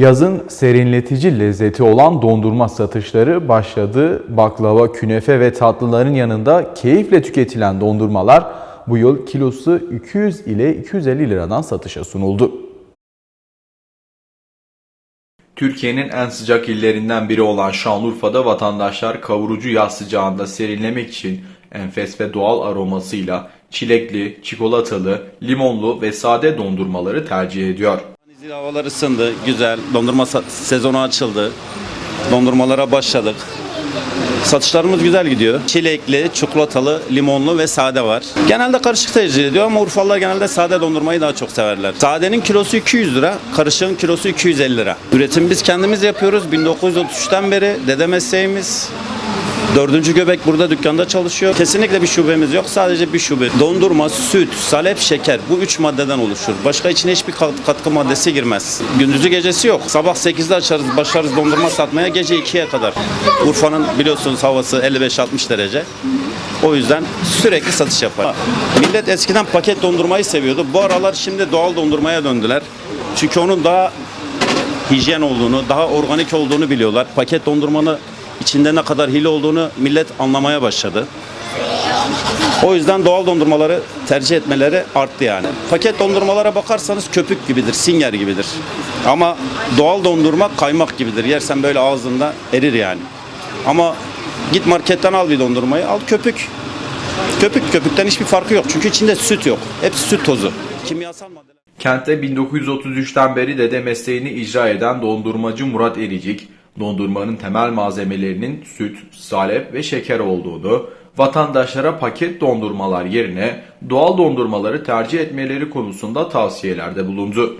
Yazın serinletici lezzeti olan dondurma satışları başladı. Baklava, künefe ve tatlıların yanında keyifle tüketilen dondurmalar bu yıl kilosu 200 ile 250 liradan satışa sunuldu. Türkiye'nin en sıcak illerinden biri olan Şanlıurfa'da vatandaşlar kavurucu yaz sıcağında serinlemek için enfes ve doğal aromasıyla çilekli, çikolatalı, limonlu ve sade dondurmaları tercih ediyor. Denizli havalar ısındı, güzel. Dondurma sezonu açıldı. Dondurmalara başladık. Satışlarımız güzel gidiyor. Çilekli, çikolatalı, limonlu ve sade var. Genelde karışık tercih ediyor ama Urfalılar genelde sade dondurmayı daha çok severler. Sadenin kilosu 200 lira, karışığın kilosu 250 lira. Üretim biz kendimiz yapıyoruz. 1933'ten beri dede mesleğimiz. Dördüncü göbek burada dükkanda çalışıyor. Kesinlikle bir şubemiz yok. Sadece bir şube. Dondurma, süt, salep, şeker. Bu üç maddeden oluşur. Başka içine hiçbir kat- katkı maddesi girmez. Gündüzü gecesi yok. Sabah 8'de açarız, başlarız dondurma satmaya gece 2'ye kadar. Urfa'nın biliyorsunuz havası 55-60 derece. O yüzden sürekli satış yapar. Millet eskiden paket dondurmayı seviyordu. Bu aralar şimdi doğal dondurmaya döndüler. Çünkü onun daha hijyen olduğunu, daha organik olduğunu biliyorlar. Paket dondurmanın içinde ne kadar hile olduğunu millet anlamaya başladı. O yüzden doğal dondurmaları tercih etmeleri arttı yani. Paket dondurmalara bakarsanız köpük gibidir, singer gibidir. Ama doğal dondurma kaymak gibidir. Yersen böyle ağzında erir yani. Ama git marketten al bir dondurmayı, al köpük. Köpük köpükten hiçbir farkı yok. Çünkü içinde süt yok. Hepsi süt tozu. Kimyasal maddeler. Kentte 1933'ten beri dede mesleğini icra eden dondurmacı Murat Ericik, dondurmanın temel malzemelerinin süt, salep ve şeker olduğunu, vatandaşlara paket dondurmalar yerine doğal dondurmaları tercih etmeleri konusunda tavsiyelerde bulundu.